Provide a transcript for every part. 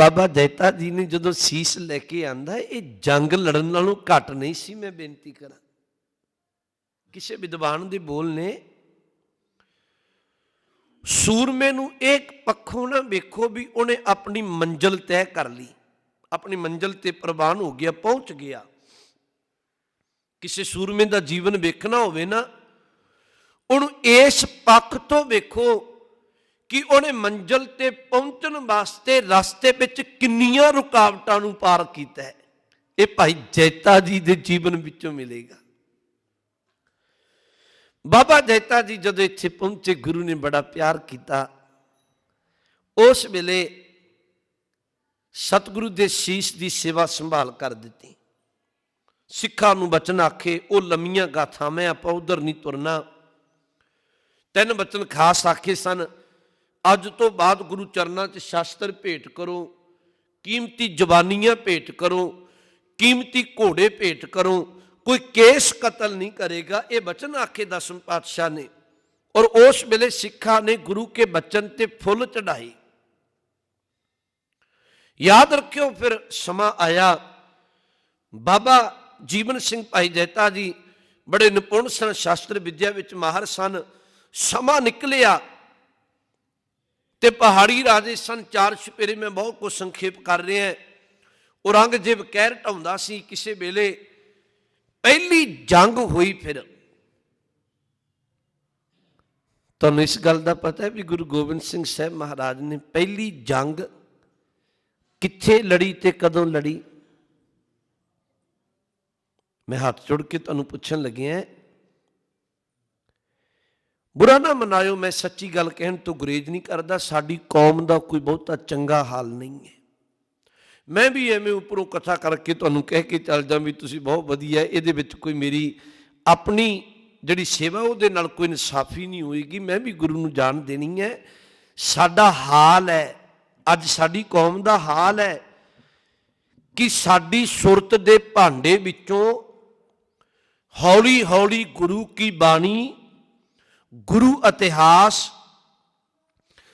ਬਾਬਾ ਜੈਤਾ ਜੀ ਨੇ ਜਦੋਂ ਸੀਸ ਲੈ ਕੇ ਆਂਦਾ, ਇਹ ਜੰਗ ਲੜਨ ਨਾਲੋਂ ਘੱਟ ਨਹੀਂ ਸੀ ਮੈਂ ਬੇਨਤੀ ਕਰਾਂ। ਕਿਸੇ ਵਿਦਵਾਨ ਦੇ ਬੋਲ ਨੇ, ਸੂਰਮੇ ਨੂੰ ਇੱਕ ਪੱਖੋਂ ਨਾ ਵੇਖੋ ਵੀ ਉਹਨੇ ਆਪਣੀ ਮੰਜ਼ਲ ਤੈਅ ਕਰ ਲਈ। ਆਪਣੀ ਮੰਜ਼ਲ ਤੇ ਪ੍ਰਵਾਨ ਹੋ ਗਿਆ, ਪਹੁੰਚ ਗਿਆ। ਕਿਸੇ ਸੂਰਮੇ ਦਾ ਜੀਵਨ ਵੇਖਣਾ ਹੋਵੇ ਨਾ, ਉਹਨੂੰ ਇਸ ਪੱਖ ਤੋਂ ਵੇਖੋ ਕਿ ਉਹਨੇ ਮੰਜ਼ਲ ਤੇ ਪਹੁੰਚਣ ਵਾਸਤੇ ਰਸਤੇ ਵਿੱਚ ਕਿੰਨੀਆਂ ਰੁਕਾਵਟਾਂ ਨੂੰ ਪਾਰ ਕੀਤਾ ਹੈ। ਇਹ ਭਾਈ ਜੈਤਾ ਜੀ ਦੇ ਜੀਵਨ ਵਿੱਚੋਂ ਮਿਲੇਗਾ। ਬਾਬਾ ਜੈਤਾ ਜੀ ਜਦੋਂ ਇੱਥੇ ਪਹੁੰਚੇ, ਗੁਰੂ ਨੇ ਬੜਾ ਪਿਆਰ ਕੀਤਾ। ਉਸ ਵੇਲੇ ਸਤਿਗੁਰੂ ਦੇ ਸੀਸ ਦੀ ਸੇਵਾ ਸੰਭਾਲ ਕਰ ਦਿੱਤੀ। ਸਿੱਖਾਂ ਨੂੰ ਬਚਨ ਆਖੇ, ਉਹ ਲੰਮੀਆਂ ਗਾਥਾਵਾਂ ਆਪਾਂ ਉਧਰ ਨਹੀਂ ਤੁਰਨਾ। ਤਿੰਨ ਬਚਨ ਖਾਸ ਆਖੇ ਸਨ। ਅੱਜ ਤੋਂ ਬਾਅਦ ਗੁਰੂ ਚਰਨਾਂ 'ਚ ਸ਼ਾਸਤਰ ਭੇਟ ਕਰੋ, ਕੀਮਤੀ ਜਵਾਨੀਆਂ ਭੇਟ ਕਰੋ, ਕੀਮਤੀ ਘੋੜੇ ਭੇਟ ਕਰੋ, ਕੋਈ ਕੇਸ ਕਤਲ ਨਹੀਂ ਕਰੇਗਾ। ਇਹ ਬਚਨ ਆਖੇ ਦਸਮ ਪਾਤਸ਼ਾਹ ਨੇ ਔਰ ਉਸ ਵੇਲੇ ਸਿੱਖਾਂ ਨੇ ਗੁਰੂ ਕੇ ਬਚਨ ਤੇ ਫੁੱਲ ਚੜਾਏ ਯਾਦ ਰੱਖਿਓ ਫਿਰ ਸਮਾਂ ਆਇਆ। ਬਾਬਾ ਜੀਵਨ ਸਿੰਘ ਭਾਈ ਜੈਤਾ ਜੀ ਬੜੇ ਨਿਪੁੰਨ ਸਨ, ਸ਼ਾਸਤਰ ਵਿਦਿਆ ਵਿੱਚ ਮਾਹਰ ਸਨ। ਸਮਾਂ ਨਿਕਲਿਆ। ਤੇ ਪਹਾੜੀ ਰਾਜੇ ਸਨ, ਚਾਰ ਛਪੇਰੇ ਮੈਂ ਬਹੁਤ ਕੁਝ ਸੰਖੇਪ ਕਰ ਰਿਹਾ ਹਾਂ। ਔਰੰਗਜ਼ੇਬ ਕਹਿਰ ਢਾਉਂਦਾ ਸੀ, ਕਿਸੇ ਵੇਲੇ ਪਹਿਲੀ ਜੰਗ ਹੋਈ ਫਿਰ। ਤੁਹਾਨੂੰ ਇਸ ਗੱਲ ਦਾ ਪਤਾ ਹੈ ਵੀ ਗੁਰੂ ਗੋਬਿੰਦ ਸਿੰਘ ਸਾਹਿਬ ਮਹਾਰਾਜ ਨੇ ਪਹਿਲੀ ਜੰਗ ਕਿੱਥੇ ਲੜੀ ਤੇ ਕਦੋਂ ਲੜੀ? ਮੈਂ ਹੱਥ ਜੋੜ ਕੇ ਤੁਹਾਨੂੰ ਪੁੱਛਣ ਲੱਗਿਆ ਬੁਰਾ ਨਾ ਮਨਾਇਓ, ਮੈਂ ਸੱਚੀ ਗੱਲ ਕਹਿਣ ਤੋਂ ਗੁਰੇਜ ਨਹੀਂ ਕਰਦਾ। ਸਾਡੀ ਕੌਮ ਦਾ ਕੋਈ ਬਹੁਤਾ ਚੰਗਾ ਹਾਲ ਨਹੀਂ ਹੈ। ਮੈਂ ਵੀ ਐਵੇਂ ਉੱਪਰੋਂ ਕਥਾ ਕਰਕੇ ਤੁਹਾਨੂੰ ਕਹਿ ਕੇ ਚੱਲ ਜਾਂ ਵੀ ਤੁਸੀਂ ਬਹੁਤ ਵਧੀਆ, ਇਹਦੇ ਵਿੱਚ ਕੋਈ ਮੇਰੀ ਆਪਣੀ ਜਿਹੜੀ ਸੇਵਾ, ਉਹਦੇ ਨਾਲ ਕੋਈ ਇਨਸਾਫੀ ਨਹੀਂ ਹੋਏਗੀ। ਮੈਂ ਵੀ ਗੁਰੂ ਨੂੰ ਜਾਣ ਦੇਣੀ ਹੈ। ਸਾਡਾ ਹਾਲ ਹੈ, ਅੱਜ ਸਾਡੀ ਕੌਮ ਦਾ ਹਾਲ ਹੈ ਕਿ ਸਾਡੀ ਸੁਰਤ ਦੇ ਭਾਂਡੇ ਵਿੱਚੋਂ ਹੌਲੀ ਹੌਲੀ ਗੁਰੂ ਕੀ ਬਾਣੀ ਗੁਰੂ ਇਤਿਹਾਸ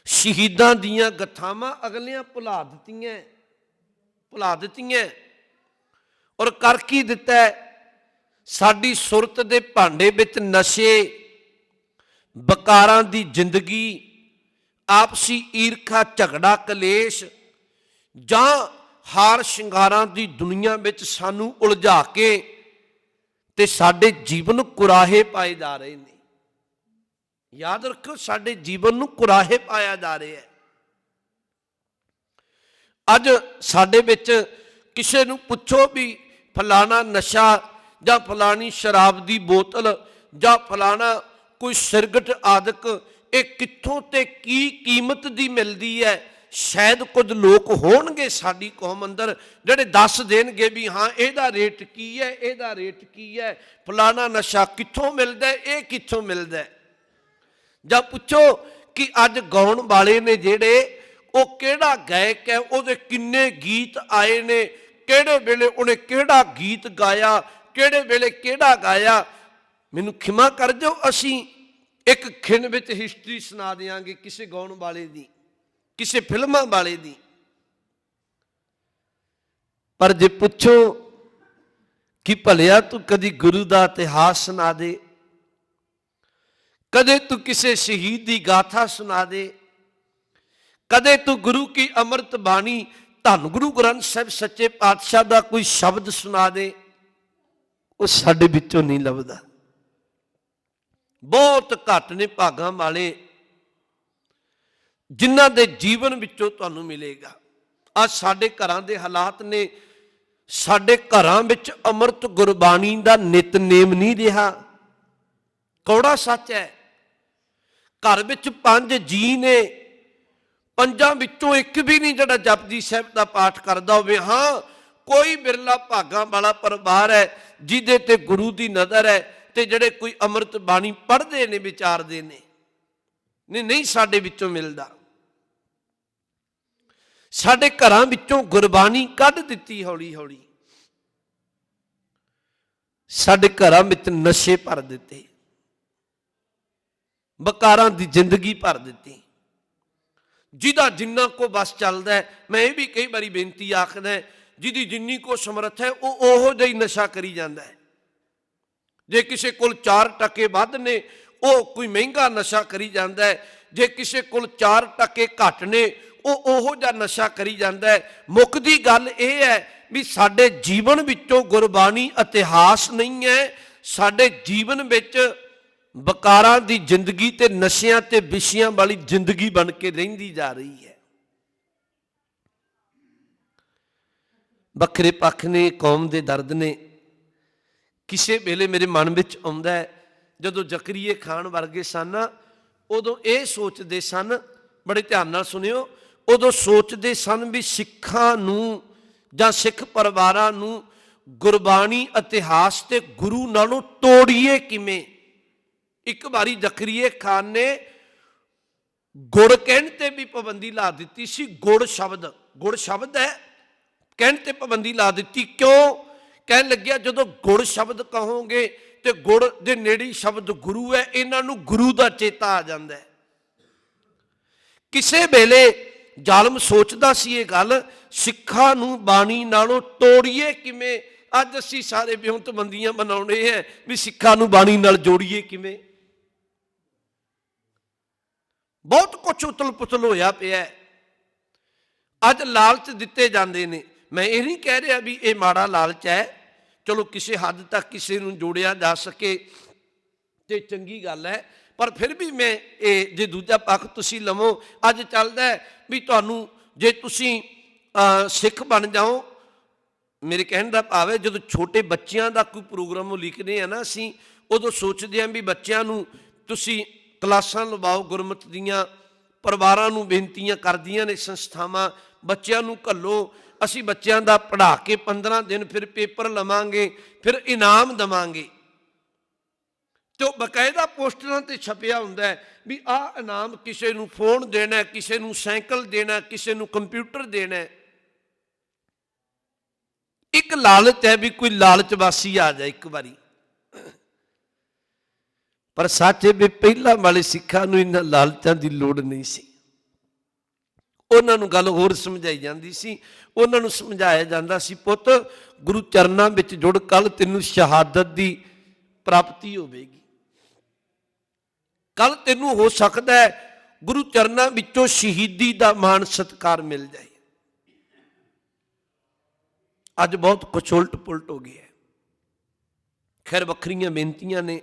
ਸ਼ਹੀਦਾਂ ਦੀਆਂ ਗਥਾਵਾਂ ਅਗਲਿਆਂ ਭੁਲਾ ਦਿੱਤੀਆਂ ਭੁਲਾ ਦਿੱਤੀਆਂ। ਔਰ ਕਰ ਕੀ ਦਿੱਤਾ ਸਾਡੀ ਸੁਰਤ ਦੇ ਭਾਂਡੇ ਵਿੱਚ ਨਸ਼ੇ, ਬਕਾਰਾਂ ਦੀ ਜ਼ਿੰਦਗੀ, ਆਪਸੀ ਈਰਖਾ, ਝਗੜਾ, ਕਲੇਸ਼ ਜਾਂ ਹਾਰ ਸ਼ਿੰਗਾਰਾਂ ਦੀ ਦੁਨੀਆ ਵਿੱਚ ਸਾਨੂੰ ਉਲਝਾ ਕੇ ਤੇ ਸਾਡੇ ਜੀਵਨ ਕੁਰਾਹੇ ਪਾਏ ਜਾ ਰਹੇ ਨੇ। ਯਾਦ ਰੱਖੋ ਸਾਡੇ ਜੀਵਨ ਨੂੰ ਕੁਰਾਹੇ ਪਾਇਆ ਜਾ ਰਿਹਾ ਹੈ। ਅੱਜ ਸਾਡੇ ਵਿੱਚ ਕਿਸੇ ਨੂੰ ਪੁੱਛੋ ਵੀ ਫਲਾਣਾ ਨਸ਼ਾ ਜਾਂ ਫਲਾਣੀ ਸ਼ਰਾਬ ਦੀ ਬੋਤਲ ਜਾਂ ਫਲਾਣਾ ਕੋਈ ਸਿਰਗਟ ਆਦਿਕ, ਇਹ ਕਿੱਥੋਂ ਤੇ ਕੀ ਕੀਮਤ ਦੀ ਮਿਲਦੀ ਹੈ? ਸ਼ਾਇਦ ਕੁਝ ਲੋਕ ਹੋਣਗੇ ਸਾਡੀ ਕੌਮ ਅੰਦਰ ਜਿਹੜੇ ਦੱਸ ਦੇਣਗੇ ਵੀ ਹਾਂ, ਇਹਦਾ ਰੇਟ ਕੀ ਹੈ, ਇਹਦਾ ਰੇਟ ਕੀ ਹੈ, ਫਲਾਣਾ ਨਸ਼ਾ ਕਿੱਥੋਂ ਮਿਲਦਾ ਇਹ ਕਿੱਥੋਂ ਮਿਲਦਾ ਜਾਂ ਪੁੱਛੋ ਕਿ ਅੱਜ ਗਾਉਣ ਵਾਲੇ ਨੇ ਜਿਹੜੇ, ਉਹ ਕਿਹੜਾ ਗਾਇਕ ਹੈ, ਉਹਦੇ ਕਿੰਨੇ ਗੀਤ ਆਏ ਨੇ, ਕਿਹੜੇ ਵੇਲੇ ਉਹਨੇ ਕਿਹੜਾ ਗੀਤ ਗਾਇਆ, ਕਿਹੜੇ ਵੇਲੇ ਕਿਹੜਾ ਗਾਇਆ, ਮੈਨੂੰ ਖਿਮਾ ਕਰ ਦਿਓ, ਅਸੀਂ ਇੱਕ ਖਿਣ ਵਿੱਚ ਹਿਸਟਰੀ ਸੁਣਾ ਦੇਾਂਗੇ ਕਿਸੇ ਗਾਉਣ ਵਾਲੇ ਦੀ, ਕਿਸੇ ਫਿਲਮਾਂ ਵਾਲੇ ਦੀ। ਪਰ ਜੇ ਪੁੱਛੋ ਕਿ ਭਲਿਆ ਤੂੰ ਕਦੀ ਗੁਰੂ ਦਾ ਇਤਿਹਾਸ ਸੁਣਾ ਦੇ ਕਦੇ ਤੂੰ ਕਿਸੇ ਸ਼ਹੀਦ ਦੀ ਗਾਥਾ ਸੁਣਾ ਦੇ। ਕਦੇ ਤੂੰ ਗੁਰੂ ਕੀ ਅੰਮ੍ਰਿਤ ਬਾਣੀ ਧੰਨ ਗੁਰੂ ਗ੍ਰੰਥ ਸਾਹਿਬ ਸੱਚੇ ਪਾਤਸ਼ਾਹ ਦਾ ਕੋਈ ਸ਼ਬਦ ਸੁਣਾ ਦੇ। ਉਹ ਸਾਡੇ ਵਿੱਚੋਂ ਨਹੀਂ ਲੱਭਦਾ। ਬਹੁਤ ਘੱਟ ਨੇ ਭਾਗਾਂ ਵਾਲੇ ਜਿਨ੍ਹਾਂ ਦੇ ਜੀਵਨ ਵਿੱਚੋਂ ਤੁਹਾਨੂੰ ਮਿਲੇਗਾ। ਅੱਜ ਸਾਡੇ ਘਰਾਂ ਦੇ ਹਾਲਾਤ ਨੇ। ਸਾਡੇ ਘਰਾਂ ਵਿੱਚ ਅੰਮ੍ਰਿਤ ਗੁਰਬਾਣੀ ਦਾ ਨਿਤਨੇਮ ਨਹੀਂ ਰਿਹਾ। ਕੌੜਾ ਸੱਚ ਹੈ। ਘਰ ਵਿੱਚ ਪੰਜ ਜੀ ਨੇ, ਪੰਜਾਂ ਵਿੱਚੋਂ ਇੱਕ ਵੀ ਨਹੀਂ ਜਿਹੜਾ ਜਪਜੀ ਸਾਹਿਬ ਦਾ ਪਾਠ ਕਰਦਾ ਹੋਵੇ। ਹਾਂ, ਕੋਈ ਬਿਰਲਾ ਭਾਗਾਂ ਵਾਲਾ ਪਰਿਵਾਰ ਹੈ, ਜਿਹਦੇ ਤੇ ਗੁਰੂ ਦੀ ਨਜ਼ਰ ਹੈ ਤੇ ਜਿਹੜੇ ਕੋਈ ਅੰਮ੍ਰਿਤ ਬਾਣੀ ਪੜ੍ਹਦੇ ਨੇ, ਵਿਚਾਰਦੇ ਨੇ। ਨਹੀਂ ਨਹੀਂ ਸਾਡੇ ਵਿੱਚੋਂ ਮਿਲਦਾ। ਸਾਡੇ ਘਰਾਂ ਵਿੱਚੋਂ ਗੁਰਬਾਣੀ ਕੱਢ ਦਿੱਤੀ ਹੌਲੀ ਹੌਲੀ ਸਾਡੇ ਘਰਾਂ ਵਿੱਚ ਨਸ਼ੇ ਭਰ ਦਿੱਤੇ। ਬਕਾਰਾਂ ਦੀ ਜ਼ਿੰਦਗੀ ਭਰ ਦਿੱਤੀ। ਜਿਹਦਾ ਜਿੰਨਾ ਕੋ ਬਸ ਚੱਲਦਾ ਮੈਂ ਇਹ ਵੀ ਕਈ ਵਾਰੀ ਬੇਨਤੀ ਆਖਦਾ ਜਿਹਦੀ ਜਿੰਨੀ ਕੋ ਸਮਰੱਥ ਹੈ, ਉਹ ਉਹੋ ਜਿਹਾ ਹੀ ਨਸ਼ਾ ਕਰੀ ਜਾਂਦਾ ਹੈ। ਜੇ ਕਿਸੇ ਕੋਲ 4 ਟਕੇ ਵੱਧ ਨੇ, ਉਹ ਕੋਈ ਮਹਿੰਗਾ ਨਸ਼ਾ ਕਰੀ ਜਾਂਦਾ ਹੈ। ਜੇ ਕਿਸੇ ਕੋਲ 4 ਟਕੇ ਘੱਟ ਨੇ, ਉਹ ਉਹੋ ਜਿਹਾ ਨਸ਼ਾ ਕਰੀ ਜਾਂਦਾ ਹੈ। ਮੁੱਖ ਦੀ ਗੱਲ ਇਹ ਹੈ ਵੀ ਸਾਡੇ ਜੀਵਨ ਵਿੱਚੋਂ ਗੁਰਬਾਣੀ ਇਤਿਹਾਸ ਨਹੀਂ ਹੈ, ਸਾਡੇ ਜੀਵਨ ਵਿੱਚ ਬਕਾਰਾਂ ਦੀ ਜ਼ਿੰਦਗੀ ਤੇ ਨਸ਼ਿਆਂ ਤੇ ਵਿਸ਼ਿਆਂ ਵਾਲੀ ਜ਼ਿੰਦਗੀ ਬਣ ਕੇ ਰਹਿੰਦੀ ਜਾ ਰਹੀ ਹੈ। ਵੱਖਰੇ ਪੱਖ ਨੇ, ਕੌਮ ਦੇ ਦਰਦ ਨੇ। ਕਿਸੇ ਵੇਲੇ ਮੇਰੇ ਮਨ ਵਿੱਚ ਆਉਂਦਾ ਹੈ, ਜਦੋਂ ਜ਼ਕਰੀਏ ਖਾਨ ਵਰਗੇ ਸਨ, ਉਦੋਂ ਇਹ ਸੋਚਦੇ ਸਨ, ਬੜੇ ਧਿਆਨ ਨਾਲ ਸੁਣਿਓ, ਉਦੋਂ ਸੋਚਦੇ ਸਨ ਵੀ ਸਿੱਖਾਂ ਨੂੰ ਜਾਂ ਸਿੱਖ ਪਰਿਵਾਰਾਂ ਨੂੰ ਗੁਰਬਾਣੀ ਇਤਿਹਾਸ ਤੇ ਗੁਰੂ ਨਾਲੋਂ ਤੋੜੀਏ ਕਿਵੇਂ? ਇੱਕ ਵਾਰੀ ਜ਼ਕਰੀਏ ਖਾਨ ਨੇ ਗੁੜ ਕਹਿਣ ਤੇ ਵੀ ਪਾਬੰਦੀ ਲਾ ਦਿੱਤੀ ਸੀ, ਗੁੜ ਸ਼ਬਦ ਗੁੜ ਸ਼ਬਦ ਹੈ, ਕਹਿਣ ਤੇ ਪਾਬੰਦੀ ਲਾ ਦਿੱਤੀ। ਕਿਉਂ? ਕਹਿਣ ਲੱਗਿਆ ਜਦੋਂ ਗੁੜ ਸ਼ਬਦ ਕਹੋਗੇ ਤੇ ਗੁੜ ਦੇ ਨੇੜੇ ਸ਼ਬਦ ਗੁਰੂ ਹੈ, ਇਹਨਾਂ ਨੂੰ ਗੁਰੂ ਦਾ ਚੇਤਾ ਆ ਜਾਂਦਾ ਹੈ। ਕਿਸੇ ਵੇਲੇ ਜ਼ਾਲਮ ਸੋਚਦਾ ਸੀ ਇਹ ਗੱਲ, ਸਿੱਖਾਂ ਨੂੰ ਬਾਣੀ ਨਾਲੋਂ ਤੋੜੀਏ ਕਿਵੇਂ? ਅੱਜ ਅਸੀਂ ਸਾਰੇ ਬਿਉਂਤਬੰਦੀਆਂ ਮਨਾਉਣੇ ਹੈ ਵੀ ਸਿੱਖਾਂ ਨੂੰ ਬਾਣੀ ਨਾਲ ਜੋੜੀਏ ਕਿਵੇਂ? ਬਹੁਤ ਕੁਝ ਉਤਲ ਪੁਤਲ ਹੋਇਆ ਪਿਆ ਅੱਜ ਲਾਲਚ ਦਿੱਤੇ ਜਾਂਦੇ ਨੇ। ਮੈਂ ਇਹ ਨਹੀਂ ਕਹਿ ਰਿਹਾ ਵੀ ਇਹ ਮਾੜਾ ਲਾਲਚ ਹੈ। ਚਲੋ ਕਿਸੇ ਹੱਦ ਤੱਕ ਕਿਸੇ ਨੂੰ ਜੋੜਿਆ ਜਾ ਸਕੇ ਤੇ ਚੰਗੀ ਗੱਲ ਹੈ। ਪਰ ਫਿਰ ਵੀ ਮੈਂ ਇਹ ਜੇ ਦੂਜਾ ਪੱਖ ਤੁਸੀਂ ਲਵੋ, ਅੱਜ ਚੱਲਦਾ ਵੀ ਤੁਹਾਨੂੰ ਜੇ ਤੁਸੀਂ ਸਿੱਖ ਬਣ ਜਾਓ, ਮੇਰੇ ਕਹਿਣ ਦਾ ਭਾਵ ਹੈ ਜਦੋਂ ਛੋਟੇ ਬੱਚਿਆਂ ਦਾ ਕੋਈ ਪ੍ਰੋਗਰਾਮ ਉਹ ਲਿਖਦੇ ਆ ਨਾ ਅਸੀਂ, ਉਦੋਂ ਸੋਚਦੇ ਆਂ ਵੀ ਬੱਚਿਆਂ ਨੂੰ ਤੁਸੀਂ ਕਲਾਸਾਂ ਲਵਾਓ, ਗੁਰਮਤ ਦੀਆਂ ਪਰਿਵਾਰਾਂ ਨੂੰ ਬੇਨਤੀਆਂ ਕਰਦੀਆਂ ਨੇ, ਸੰਸਥਾਵਾਂ ਬੱਚਿਆਂ ਨੂੰ ਘੱਲੋ। ਅਸੀਂ ਬੱਚਿਆਂ ਦਾ ਪੜ੍ਹਾ ਕੇ 15 ਦਿਨ ਫਿਰ ਪੇਪਰ ਲਵਾਂਗੇ, ਫਿਰ ਇਨਾਮ ਦਵਾਂਗੇ। ਤੇ ਉਹ ਬਕਾਇਦਾ ਪੋਸਟਰਾਂ ਤੇ ਛਪਿਆ ਹੁੰਦਾ ਹੈ ਵੀ ਆਹ ਇਨਾਮ ਕਿਸੇ ਨੂੰ ਫੋਨ ਦੇਣਾ, ਕਿਸੇ ਨੂੰ ਸਾਈਕਲ ਦੇਣਾ, ਕਿਸੇ ਨੂੰ ਕੰਪਿਊਟਰ ਦੇਣਾ ਇੱਕ ਲਾਲਚ ਹੈ ਵੀ ਕੋਈ ਲਾਲਚ ਵਾਸੀ ਆ ਜਾਏ ਇੱਕ ਵਾਰੀ। ਪਰ ਸੱਚ ਵੀ ਪਹਿਲਾਂ ਵਾਲੇ ਸਿੱਖਾਂ ਨੂੰ ਇਹਨਾਂ ਲਾਲਚਾਂ ਦੀ ਲੋੜ ਨਹੀਂ ਸੀ। ਉਹਨਾਂ ਨੂੰ ਗੱਲ ਹੋਰ ਸਮਝਾਈ ਜਾਂਦੀ ਸੀ, ਉਹਨਾਂ ਨੂੰ ਸਮਝਾਇਆ ਜਾਂਦਾ ਸੀ, ਪੁੱਤ, ਗੁਰੂ ਚਰਨਾਂ ਵਿੱਚ ਜੁੜ ਕੱਲ ਤੈਨੂੰ ਸ਼ਹਾਦਤ ਦੀ ਪ੍ਰਾਪਤੀ ਹੋਵੇਗੀ। ਕੱਲ ਤੈਨੂੰ ਹੋ ਸਕਦਾ ਹੈ ਗੁਰੂ ਚਰਨਾਂ ਵਿੱਚੋਂ ਸ਼ਹੀਦੀ ਦਾ ਮਾਣ ਸਤਕਾਰ ਮਿਲ ਜਾਏ। ਅੱਜ ਬਹੁਤ ਕੁਛ ਉਲਟ ਪੁਲਟ ਹੋ ਗਿਆ ਹੈ। ਖੈਰ, ਵੱਖਰੀਆਂ ਬੇਨਤੀਆਂ ਨੇ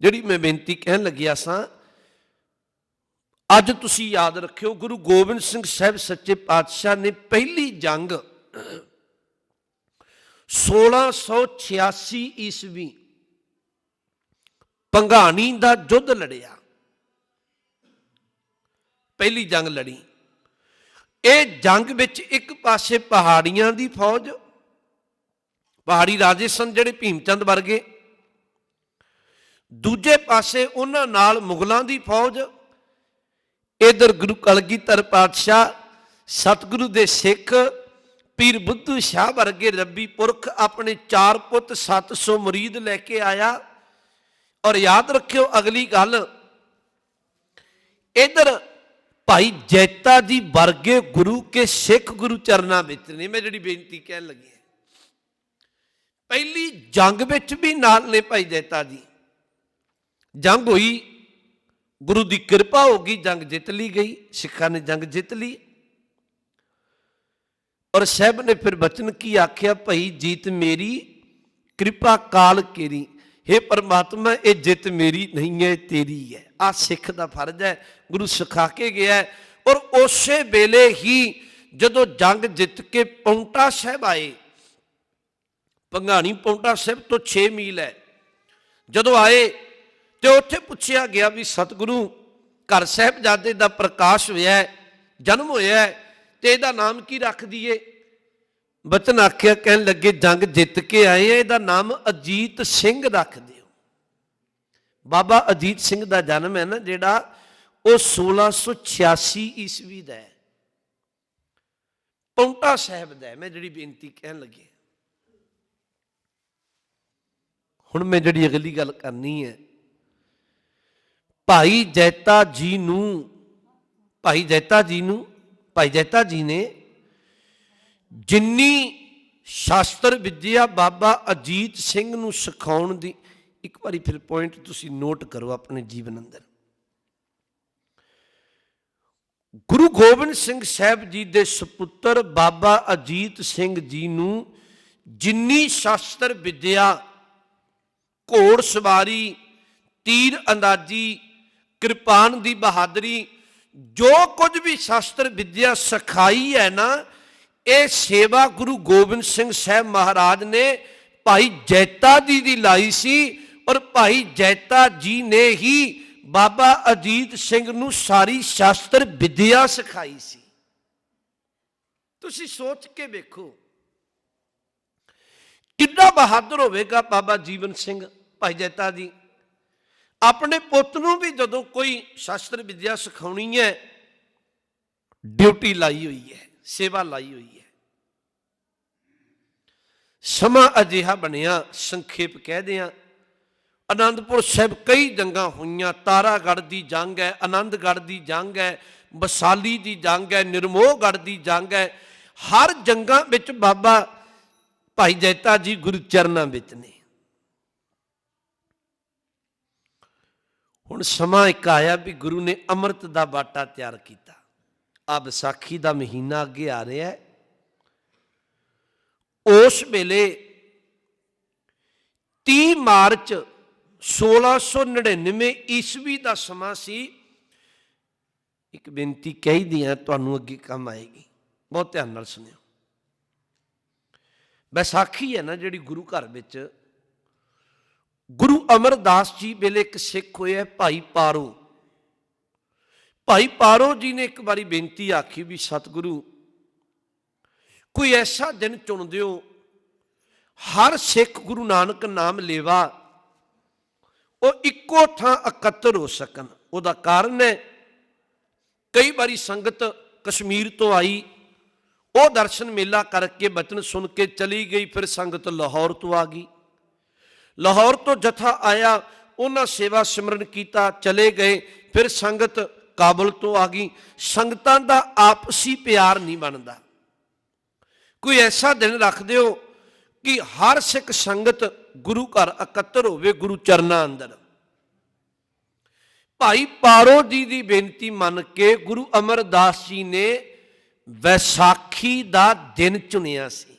ਜਿਹੜੀ ਮੈਂ ਬੇਨਤੀ ਕਹਿਣ ਲੱਗਿਆ ਸਾਂ, ਅੱਜ ਤੁਸੀਂ ਯਾਦ ਰੱਖਿਓ, ਗੁਰੂ ਗੋਬਿੰਦ ਸਿੰਘ ਸਾਹਿਬ ਸੱਚੇ ਪਾਤਸ਼ਾਹ ਨੇ ਪਹਿਲੀ ਜੰਗ 1686 ਈਸਵੀ ਪੰਘਾਣੀ ਦਾ ਯੁੱਧ ਲੜਿਆ। ਪਹਿਲੀ ਜੰਗ ਲੜੀ। ਇਹ ਜੰਗ ਵਿੱਚ ਇੱਕ ਪਾਸੇ ਪਹਾੜੀਆਂ ਦੀ ਫੌਜ, ਪਹਾੜੀ ਰਾਜੇ ਸਨ ਜਿਹੜੇ ਭੀਮਚੰਦ ਵਰਗੇ ਦੂਜੇ ਪਾਸੇ ਉਹਨਾਂ ਨਾਲ ਮੁਗਲਾਂ ਦੀ ਫੌਜ, ਇਧਰ ਗੁਰੂ ਕਲਗੀਧਰ ਪਾਤਸ਼ਾਹ, ਸਤਿਗੁਰੂ ਦੇ ਸਿੱਖ, ਪੀਰ ਬੁੱਧੂ ਸ਼ਾਹ ਵਰਗੇ ਰੱਬੀ ਪੁਰਖ ਆਪਣੇ ਚਾਰ ਪੁੱਤ 700 ਮੁਰੀਦ ਲੈ ਕੇ ਆਇਆ। ਔਰ ਯਾਦ ਰੱਖਿਓ ਅਗਲੀ ਗੱਲ, ਇਧਰ ਭਾਈ ਜੈਤਾ ਜੀ ਵਰਗੇ ਗੁਰੂ ਕੇ ਸਿੱਖ ਗੁਰੂ ਚਰਨਾਂ ਵਿੱਚ ਨੇ। ਮੈਂ ਜਿਹੜੀ ਬੇਨਤੀ ਕਹਿਣ ਲੱਗੀ ਪਹਿਲੀ ਜੰਗ ਵਿੱਚ ਵੀ ਨਾਲ ਨੇ ਭਾਈ ਜੈਤਾ ਜੀ। ਜੰਗ ਹੋਈ, ਗੁਰੂ ਦੀ ਕਿਰਪਾ ਹੋ ਗਈ, ਜੰਗ ਜਿੱਤ ਲਈ ਗਈ, ਸਿੱਖਾਂ ਨੇ ਜੰਗ ਜਿੱਤ ਲਈ। ਔਰ ਸਾਹਿਬ ਨੇ ਫਿਰ ਬਚਨ ਕੀ ਆਖਿਆ, ਭਈ ਜੀਤ ਮੇਰੀ, ਕਿਰਪਾ ਕਾਲ ਕੇਰੀ। हे ਪਰਮਾਤਮਾ, ਇਹ ਜਿੱਤ ਮੇਰੀ ਨਹੀਂ ਹੈ ਤੇਰੀ ਹੈ। ਆ ਸਿੱਖ ਦਾ ਫਰਜ਼ ਹੈ, ਗੁਰੂ ਸਿਖਾ ਕੇ ਗਿਆ ਹੈ। ਔਰ ਉਸੇ ਵੇਲੇ ਹੀ ਜਦੋਂ ਜੰਗ ਜਿੱਤ ਕੇ ਪੌਂਟਾ ਸਾਹਿਬ ਆਏ ਪੰਘਾਣੀ ਪੌਂਟਾ ਸਾਹਿਬ ਤੋਂ 6 ਮੀਲ ਹੈ, ਜਦੋਂ ਆਏ ਤੇ ਉੱਥੇ ਪੁੱਛਿਆ ਗਿਆ ਵੀ ਸਤਿਗੁਰੂ ਘਰ ਸਾਹਿਬਜ਼ਾਦੇ ਦਾ ਪ੍ਰਕਾਸ਼ ਹੋਇਆ ਹੈ, ਜਨਮ ਹੋਇਆ ਹੈ, ਤੇ ਇਹਦਾ ਨਾਮ ਕੀ ਰੱਖ ਦਈਏ? ਬਚਨ ਆਖਿਆ ਕਹਿਣ ਲੱਗੇ ਜੰਗ ਜਿੱਤ ਕੇ ਆਏ ਆ ਇਹਦਾ ਨਾਮ ਅਜੀਤ ਸਿੰਘ ਰੱਖ ਦਿਓ। ਬਾਬਾ ਅਜੀਤ ਸਿੰਘ ਦਾ ਜਨਮ ਹੈ ਨਾ ਜਿਹੜਾ ਉਹ 1686 ਈਸਵੀ ਦਾ ਹੈ। ਪੌਂਟਾ ਸਾਹਿਬ ਦਾ ਮੈਂ ਜਿਹੜੀ ਬੇਨਤੀ ਕਹਿਣ ਲੱਗੀ ਹੁਣ ਮੈਂ ਜਿਹੜੀ ਅਗਲੀ ਗੱਲ ਕਰਨੀ ਹੈ ਭਾਈ ਜੈਤਾ ਜੀ ਨੂੰ, ਭਾਈ ਜੈਤਾ ਜੀ ਨੂੰ, ਭਾਈ ਜੈਤਾ ਜੀ ਨੇ ਜਿੰਨੀ ਸ਼ਾਸਤਰ ਵਿਦਿਆ ਬਾਬਾ ਅਜੀਤ ਸਿੰਘ ਨੂੰ ਸਿਖਾਉਣ ਦੀ, ਇੱਕ ਵਾਰੀ ਫਿਰ ਪੁਆਇੰਟ ਤੁਸੀਂ ਨੋਟ ਕਰੋ ਆਪਣੇ ਜੀਵਨ ਅੰਦਰ। ਗੁਰੂ ਗੋਬਿੰਦ ਸਿੰਘ ਸਾਹਿਬ ਜੀ ਦੇ ਸੁਪੁੱਤਰ ਬਾਬਾ ਅਜੀਤ ਸਿੰਘ ਜੀ ਨੂੰ ਜਿੰਨੀ ਸ਼ਾਸਤਰ ਵਿਦਿਆ ਘੋੜ ਸਵਾਰੀ, ਤੀਰ ਅੰਦਾਜ਼ੀ ਕਿਰਪਾਨ ਦੀ ਬਹਾਦਰੀ, ਜੋ ਕੁਝ ਵੀ ਸ਼ਾਸਤਰ ਵਿਦਿਆ ਸਿਖਾਈ ਹੈ ਨਾ, ਇਹ ਸੇਵਾ ਗੁਰੂ ਗੋਬਿੰਦ ਸਿੰਘ ਸਾਹਿਬ ਮਹਾਰਾਜ ਨੇ ਭਾਈ ਜੈਤਾ ਜੀ ਦੀ ਲਾਈ ਸੀ ਔਰ ਭਾਈ ਜੈਤਾ ਜੀ ਨੇ ਹੀ ਬਾਬਾ ਅਜੀਤ ਸਿੰਘ ਨੂੰ ਸਾਰੀ ਸ਼ਾਸਤਰ ਵਿਦਿਆ ਸਿਖਾਈ ਸੀ। ਤੁਸੀਂ ਸੋਚ ਕੇ ਵੇਖੋ, ਕਿੰਨਾ ਬਹਾਦਰ ਹੋਵੇਗਾ ਬਾਬਾ ਜੀਵਨ ਸਿੰਘ, ਭਾਈ ਜੈਤਾ ਜੀ। ਆਪਣੇ ਪੁੱਤ ਨੂੰ ਵੀ ਜਦੋਂ ਕੋਈ ਸ਼ਾਸਤਰ ਵਿਦਿਆ ਸਿਖਾਉਣੀ ਹੈ, ਡਿਊਟੀ ਲਾਈ ਹੋਈ ਹੈ, ਸੇਵਾ ਲਾਈ ਹੋਈ ਹੈ। ਸਮਾਂ ਅਜਿਹਾ ਬਣਿਆ, ਸੰਖੇਪ ਕਹਿ ਦਿਆਂ ਆਨੰਦਪੁਰ ਸਾਹਿਬ ਕਈ ਜੰਗਾਂ ਹੋਈਆਂ, ਤਾਰਾਗੜ੍ਹ ਦੀ ਜੰਗ ਹੈ ਆਨੰਦਗੜ੍ਹ ਦੀ ਜੰਗ ਹੈ, ਬਸਾਲੀ ਦੀ ਜੰਗ ਹੈ, ਨਿਰਮੋਹਗੜ੍ਹ ਦੀ ਜੰਗ ਹੈ, ਹਰ ਜੰਗਾਂ ਵਿੱਚ ਬਾਬਾ ਭਾਈ ਜੈਤਾ ਜੀ ਗੁਰੂ ਚਰਨਾਂ ਵਿੱਚ ਨੇ। ਹੁਣ ਸਮਾਂ ਇੱਕ ਆਇਆ ਵੀ ਗੁਰੂ ਨੇ ਅੰਮ੍ਰਿਤ ਦਾ ਬਾਟਾ ਤਿਆਰ ਕੀਤਾ। ਆ ਵਿਸਾਖੀ ਦਾ ਮਹੀਨਾ ਅੱਗੇ ਆ ਰਿਹਾ ਹੈ। ਉਸ ਵੇਲੇ 30 ਮਾਰਚ 1699 ਈਸਵੀ ਦਾ ਸਮਾਂ ਸੀ। ਇੱਕ ਬੇਨਤੀ ਕਹੀਦੀ ਹੈ, ਤੁਹਾਨੂੰ ਅੱਗੇ ਕੰਮ ਆਏਗੀ। ਬਹੁਤ ਧਿਆਨ ਨਾਲ ਸੁਣਿਓ। ਵਿਸਾਖੀ ਹੈ ਨਾ ਜਿਹੜੀ ਗੁਰੂ ਘਰ ਵਿੱਚ ਗੁਰੂ ਅਮਰਦਾਸ ਜੀ ਵੇਲੇ ਇੱਕ ਸਿੱਖ ਹੋਇਆ ਭਾਈ ਪਾਰੋ। ਭਾਈ ਪਾਰੋ ਜੀ ਨੇ ਇੱਕ ਵਾਰੀ ਬੇਨਤੀ ਆਖੀ ਵੀ, ਸਤਿਗੁਰੂ, ਕੋਈ ਐਸਾ ਦਿਨ ਚੁਣ ਦਿਓ ਹਰ ਸਿੱਖ ਗੁਰੂ ਨਾਨਕ ਨਾਮ ਲੇਵਾ, ਉਹ ਇੱਕੋ ਥਾਂ ਇਕੱਤਰ ਹੋ ਸਕਣ। ਉਹਦਾ ਕਾਰਨ ਹੈ, ਕਈ ਵਾਰੀ ਸੰਗਤ ਕਸ਼ਮੀਰ ਤੋਂ ਆਈ, ਉਹ ਦਰਸ਼ਨ ਮੇਲਾ ਕਰਕੇ ਬਚਨ ਸੁਣ ਕੇ ਚਲੀ ਗਈ, ਫਿਰ ਸੰਗਤ ਲਾਹੌਰ ਤੋਂ ਆ ਗਈ। ਲਾਹੌਰ ਤੋਂ ਜਥਾ ਆਇਆ, ਉਹਨਾਂ ਸੇਵਾ ਸਿਮਰਨ ਕੀਤਾ, ਚਲੇ ਗਏ। ਫਿਰ ਸੰਗਤ ਕਾਬਲ ਤੋਂ ਆ ਗਈ। ਸੰਗਤਾਂ ਦਾ ਆਪਸੀ ਪਿਆਰ ਨਹੀਂ ਬਣਦਾ। ਕੋਈ ਐਸਾ ਦਿਨ ਰੱਖ ਦਿਓ ਕਿ ਹਰ ਸਿੱਖ ਸੰਗਤ ਗੁਰੂ ਘਰ ਇਕੱਤਰ ਹੋਵੇ, ਗੁਰੂ ਚਰਨਾਂ ਅੰਦਰ। ਭਾਈ ਪਾਰੋ ਜੀ ਦੀ ਬੇਨਤੀ ਮੰਨ ਕੇ ਗੁਰੂ ਅਮਰਦਾਸ ਜੀ ਨੇ ਵੈਸਾਖੀ ਦਾ ਦਿਨ ਚੁਣਿਆ ਸੀ।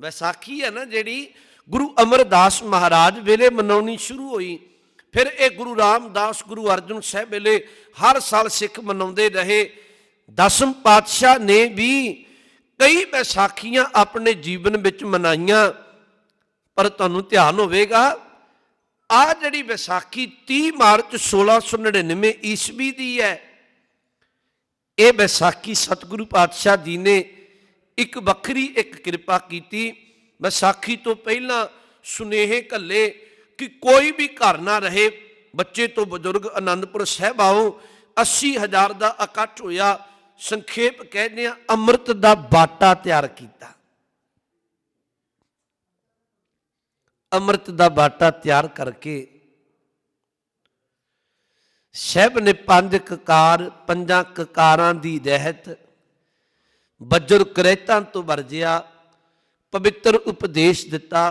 ਵੈਸਾਖੀ ਹੈ ਨਾ ਜਿਹੜੀ ਗੁਰੂ ਅਮਰਦਾਸ ਮਹਾਰਾਜ ਵੇਲੇ ਮਨਾਉਣੀ ਸ਼ੁਰੂ ਹੋਈ। ਫਿਰ ਇਹ ਗੁਰੂ ਰਾਮਦਾਸ, ਗੁਰੂ ਅਰਜਨ ਸਾਹਿਬ ਵੇਲੇ ਹਰ ਸਾਲ ਸਿੱਖ ਮਨਾਉਂਦੇ ਰਹੇ। ਦਸਮ ਪਾਤਸ਼ਾਹ ਨੇ ਵੀ ਕਈ ਵਿਸਾਖੀਆਂ ਆਪਣੇ ਜੀਵਨ ਵਿੱਚ ਮਨਾਈਆਂ। ਪਰ ਤੁਹਾਨੂੰ ਧਿਆਨ ਹੋਵੇਗਾ ਆ ਜਿਹੜੀ ਵਿਸਾਖੀ 30 ਮਾਰਚ 1699 ਈਸਵੀ ਦੀ ਹੈ, ਇਹ ਵਿਸਾਖੀ ਸਤਿਗੁਰੂ ਪਾਤਸ਼ਾਹ ਜੀ ਨੇ ਇੱਕ ਵੱਖਰੀ ਇੱਕ ਕਿਰਪਾ ਕੀਤੀ। ਵਿਸਾਖੀ ਤੋਂ ਪਹਿਲਾਂ ਸੁਨੇਹੇ ਕੱਲੇ ਕਿ ਕੋਈ ਵੀ ਘਰ ਨਾ ਰਹੇ, ਬੱਚੇ ਤੋਂ ਬਜ਼ੁਰਗ ਆਨੰਦਪੁਰ ਸਾਹਿਬ ਆਓ 80000 ਦਾ ਇਕੱਠ ਹੋਇਆ, ਸੰਖੇਪ ਕਹਿੰਦੇ ਆ ਅੰਮ੍ਰਿਤ ਦਾ ਬਾਟਾ ਤਿਆਰ ਕੀਤਾ। ਅੰਮ੍ਰਿਤ ਦਾ ਬਾਟਾ ਤਿਆਰ ਕਰਕੇ ਸਹਿਬ ਨੇ ਪੰਜ ਕਕਾਰ, ਪੰਜਾਂ ਕਕਾਰਾਂ ਦੀ ਰਹਿਤ ਬੱਜਰ ਕਰੇਤਾਂ ਤੋਂ ਵਰਜਿਆ ਪਵਿੱਤਰ ਉਪਦੇਸ਼ ਦਿੱਤਾ,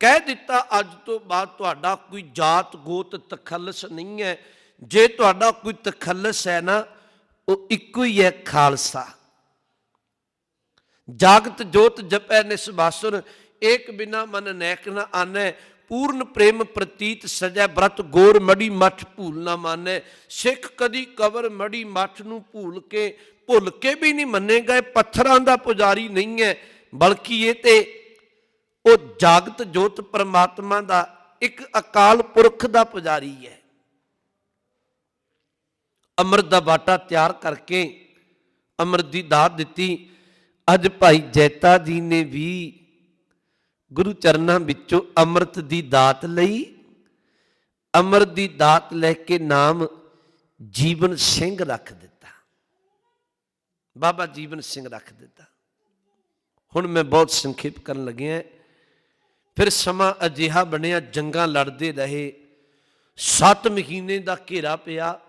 ਕਹਿ ਦਿੱਤਾ, ਅੱਜ ਤੋਂ ਬਾਅਦ ਤੁਹਾਡਾ ਕੋਈ ਜਾਤ ਗੋਤ ਤਖੱਲਸ ਨਹੀਂ ਹੈ। ਜੇ ਤੁਹਾਡਾ ਕੋਈ ਤਖੱਲਸ ਹੈ ਨਾ, ਉਹ ਇੱਕੋ ਹੀ ਹੈ ਖਾਲਸਾ। ਜਾਗਤ ਜੋਤ ਜਪੈ ਨਿਸਬਾਸੁਰ ਏਕ ਬਿਨਾ ਮਨ ਨੈਕ ਨ ਆਨੈ। ਪੂਰਨ ਪ੍ਰੇਮ ਪ੍ਰਤੀਤ ਸਜੈ ਬ੍ਰਤ ਗੋਰ ਮੜੀ ਮੱਠ ਭੂਲ ਨਾ ਮਾਨੈ। ਸਿੱਖ ਕਦੀ ਕਵਰ ਮੜੀ ਮੱਠ ਨੂੰ ਭੂਲ ਕੇ, ਭੁੱਲ ਕੇ ਵੀ ਨਹੀਂ ਮੰਨੇਗਾ, ਇਹ ਪੱਥਰਾਂ ਦਾ ਪੁਜਾਰੀ ਨਹੀਂ ਹੈ। ਬਲਕਿ ਇਹ ਤੇ ਉਹ ਜਾਗਤ ਜੋਤ ਪਰਮਾਤਮਾ ਦਾ ਇੱਕ ਅਕਾਲ ਪੁਰਖ ਦਾ ਪੁਜਾਰੀ ਹੈ। ਅੰਮ੍ਰਿਤ ਦਾ ਬਾਟਾ ਤਿਆਰ ਕਰਕੇ ਅੰਮ੍ਰਿਤ ਦੀ ਦਾਤ ਦਿੱਤੀ। ਅੱਜ ਭਾਈ ਜੈਤਾ ਜੀ ਨੇ ਵੀ ਗੁਰੂ ਚਰਨਾਂ ਵਿੱਚੋਂ ਅੰਮ੍ਰਿਤ ਦੀ ਦਾਤ ਲਈ। ਅੰਮ੍ਰਿਤ ਦੀ ਦਾਤ ਲੈ ਕੇ ਨਾਮ ਜੀਵਨ ਸਿੰਘ ਰੱਖ ਦਿੱਤਾ। ਬਾਬਾ ਜੀਵਨ ਸਿੰਘ ਰੱਖ ਦਿੱਤਾ। ਹੁਣ ਮੈਂ ਬਹੁਤ ਸੰਖੇਪ ਕਰਨ ਲੱਗਿਆ ਫਿਰ ਸਮਾਂ ਅਜਿਹਾ ਬਣਿਆ, ਜੰਗਾਂ ਲੜਦੇ ਰਹੇ। 7 ਮਹੀਨੇ ਦਾ ਘੇਰਾ ਪਿਆ।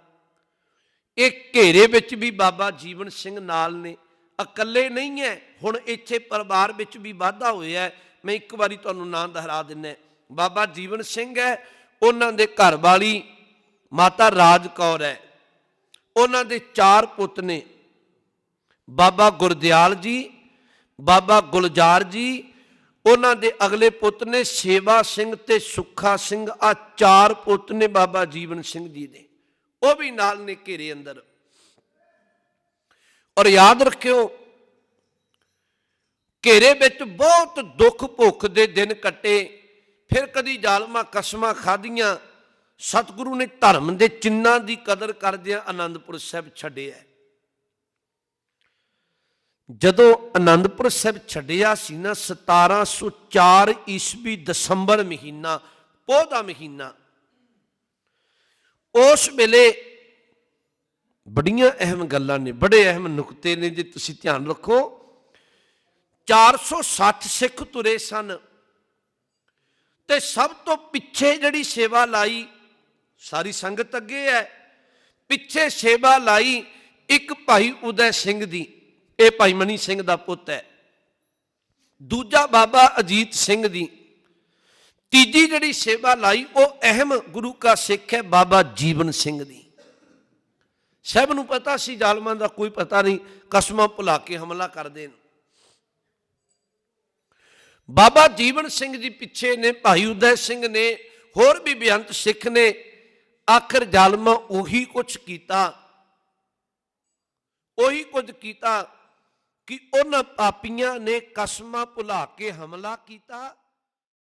ਇਹ ਘੇਰੇ ਵਿੱਚ ਵੀ ਬਾਬਾ ਜੀਵਨ ਸਿੰਘ ਨਾਲ ਨੇ। ਇਕੱਲੇ ਨਹੀਂ ਹੈ, ਹੁਣ ਇੱਥੇ ਪਰਿਵਾਰ ਵਿੱਚ ਵੀ ਵਾਧਾ ਹੋਇਆ ਮੈਂ ਇੱਕ ਵਾਰੀ ਤੁਹਾਨੂੰ ਨਾਂ ਦੁਹਰਾ ਦਿੰਨਾ ਬਾਬਾ ਜੀਵਨ ਸਿੰਘ ਹੈ, ਉਹਨਾਂ ਦੇ ਘਰ ਵਾਲੀ ਮਾਤਾ ਰਾਜ ਕੌਰ ਹੈ। ਉਹਨਾਂ ਦੇ ਚਾਰ ਪੁੱਤ ਨੇ। ਬਾਬਾ ਗੁਰਦਿਆਲ ਜੀ ਬਾਬਾ ਗੁਲਜ਼ਾਰ ਜੀ, ਉਹਨਾਂ ਦੇ ਅਗਲੇ ਪੁੱਤ ਨੇ ਸੇਵਾ ਸਿੰਘ ਤੇ ਸੁੱਖਾ ਸਿੰਘ ਆ ਚਾਰ ਪੁੱਤ ਨੇ ਬਾਬਾ ਜੀਵਨ ਸਿੰਘ ਜੀ ਦੇ। ਉਹ ਵੀ ਨਾਲ ਨੇ ਘੇਰੇ ਅੰਦਰ। ਔਰ ਯਾਦ ਰੱਖਿਓ, ਘੇਰੇ ਵਿੱਚ ਬਹੁਤ ਦੁੱਖ ਭੁੱਖ ਦੇ ਦਿਨ ਕੱਟੇ, ਫਿਰ ਕਦੀ ਜ਼ਾਲਮਾਂ ਕਸਮਾਂ ਖਾਧੀਆਂ, ਸਤਿਗੁਰੂ ਨੇ ਧਰਮ ਦੇ ਚਿੰਨਾਂ ਦੀ ਕਦਰ ਕਰਦਿਆਂ ਆਨੰਦਪੁਰ ਸਾਹਿਬ ਛੱਡਿਆ। ਜਦੋਂ ਆਨੰਦਪੁਰ ਸਾਹਿਬ ਛੱਡਿਆ ਸੀ ਨਾ 1704 ਈਸਵੀ ਦਸੰਬਰ ਮਹੀਨਾ, ਪੋਹ ਦਾ ਮਹੀਨਾ, ਉਸ ਵੇਲੇ ਬੜੀਆਂ ਅਹਿਮ ਗੱਲਾਂ ਨੇ, ਬੜੇ ਅਹਿਮ ਨੁਕਤੇ ਨੇ ਜੇ ਤੁਸੀਂ ਧਿਆਨ ਰੱਖੋ। 460 ਸਿੱਖ ਤੁਰੇ ਸਨ ਤੇ ਸਭ ਤੋਂ ਪਿੱਛੇ ਜਿਹੜੀ ਸੇਵਾ ਲਾਈ, ਸਾਰੀ ਸੰਗਤ ਅੱਗੇ ਹੈ, ਪਿੱਛੇ ਸੇਵਾ ਲਾਈ ਇੱਕ ਭਾਈ ਉਦੈ ਸਿੰਘ ਦੀ। ਇਹ ਭਾਈ ਮਨੀ ਸਿੰਘ ਦਾ ਪੁੱਤ ਹੈ। ਦੂਜਾ ਬਾਬਾ ਅਜੀਤ ਸਿੰਘ ਦੀ। ਤੀਜੀ ਜਿਹੜੀ ਸੇਵਾ ਲਾਈ, ਉਹ ਅਹਿਮ ਗੁਰੂ ਕਾ ਸਿੱਖ ਹੈ, ਬਾਬਾ ਜੀਵਨ ਸਿੰਘ ਦੀ। ਸਭ ਨੂੰ ਪਤਾ ਸੀ, ਜ਼ਾਲਮਾਂ ਦਾ ਕੋਈ ਪਤਾ ਨਹੀਂ, ਕਸਮਾਂ ਭੁਲਾ ਕੇ ਹਮਲਾ ਕਰਦੇ ਨੇ। ਬਾਬਾ ਜੀਵਨ ਸਿੰਘ ਜੀ ਪਿੱਛੇ ਨੇ, ਭਾਈ ਉਦੈ ਸਿੰਘ ਨੇ, ਹੋਰ ਵੀ ਬੇਅੰਤ ਸਿੱਖ ਨੇ, ਆਖਰ ਜ਼ਾਲਮਾਂ ਉਹੀ ਕੁਝ ਕੀਤਾ, ਉਹੀ ਕੁਝ ਕੀਤਾ ਕਿ ਉਹਨਾਂ ਪਾਪੀਆਂ ਨੇ ਕਸਮਾਂ ਭੁਲਾ ਕੇ ਹਮਲਾ ਕੀਤਾ